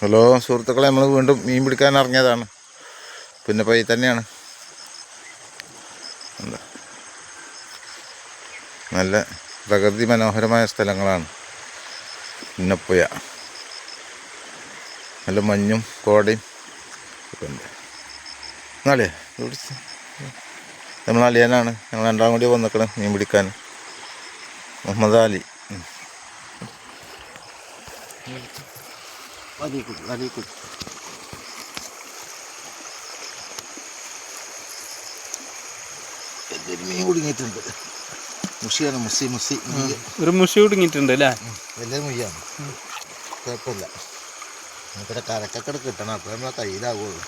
Hello സുഹൃത്തുക്കളെ നമ്മൾ വീണ്ടും മീൻ പിടിക്കാൻ ഇറങ്ങിയതാണ്. പിന്നെ പൈ തന്നെയാണ്. നല്ല പ്രകൃതി മനോഹരമായ സ്ഥലങ്ങളാണ്. പുന്നപ്പുയ നല്ല മഞ്ഞും കോടയും ഒക്കെ ഉണ്ട്. എന്നാലേ നമ്മൾ അലിയനാണ് ഞങ്ങൾ രണ്ടാം കൂടി വന്നിക്കണം മീൻ പിടിക്കാൻ. മുഹമ്മദ് അലി. ഉം. വലിയ വലിയ എന്തൊരു മീൻ കുടുങ്ങിയിട്ടുണ്ട്. മുഷിയാണ് മുസി മുസി. ഒരു മുഷി കുടുങ്ങിയിട്ടുണ്ട് അല്ലേ? വലിയ മുയ്യാണ്. കുഴപ്പമില്ല. നമുക്കിടെ കരക്കക്കട കിട്ടണം അപ്പോൾ നമ്മളെ കയ്യിലാവുള്ളൂ.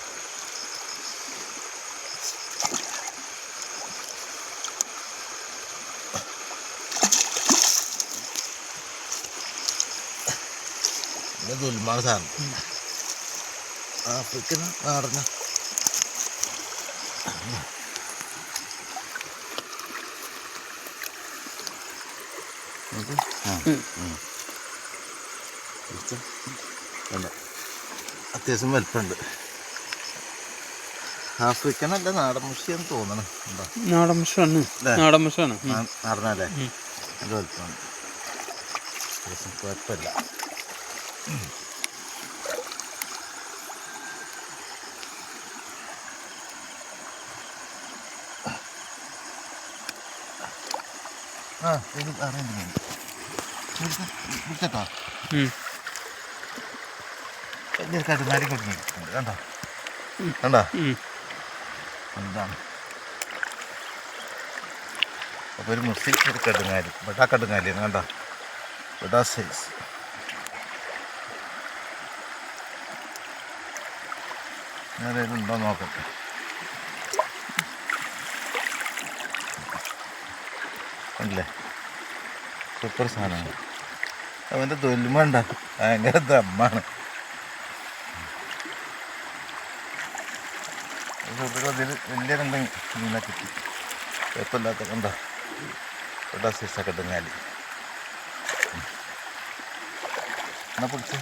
ഇത് ദുൽമാണ് സാർ ആഫ്രിക്കൻ നാടന അത്യാവശ്യം വലുപ്പുണ്ട് ആഫ്രിക്കൻ അല്ല നാടൻ മുഷിയെന്ന് തോന്നണം നാടൻ മുഷാണ്? നാടൻ മുഷാണ് നാടനല്ലേ. അത് വലിപ്പമാണ് കുഴപ്പമില്ല ആ ഇത് അറിയുന്നുണ്ട് വിളിച്ചോ വലിയ കടുമാരി കൊടുക്കുന്നുണ്ട് കണ്ടോ? കണ്ടോ? എന്താണ്? അപ്പോൾ ഒരു മുസ്ലിം ഒരു കടുങ്ങാലി. ബട്ടാ കടുങ്ങാലി കണ്ടോ? ബട്ടാ സൈസ്. ഞാൻ ഉണ്ടോ നോക്കട്ടെ ഉണ്ടല്ലേ? സൂപ്പർ സാധനമാണ്. അവന്റെ തൊലിമണ്ട ഭയങ്കര ദമ്മാണ്. ഇതിൽ വലിയ രണ്ട് മീനെ കിട്ടി. കുഴപ്പമില്ലാത്ത കണ്ടോ. ഇവിടെ സൈസൊക്കെ ഇടുങ്ങാലി എന്നാ പിടിച്ചു?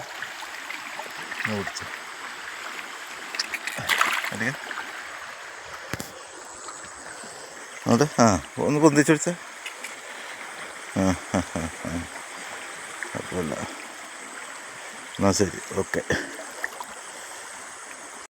പിടിച്ച്? അടിക്ക അവിടെ ആ ഒന്ന് പൊന്തിച്ച് പിടിച്ച. ആ ആ ആ കുഴപ്പമില്ല എന്നാൽ ശരി ഓക്കെ.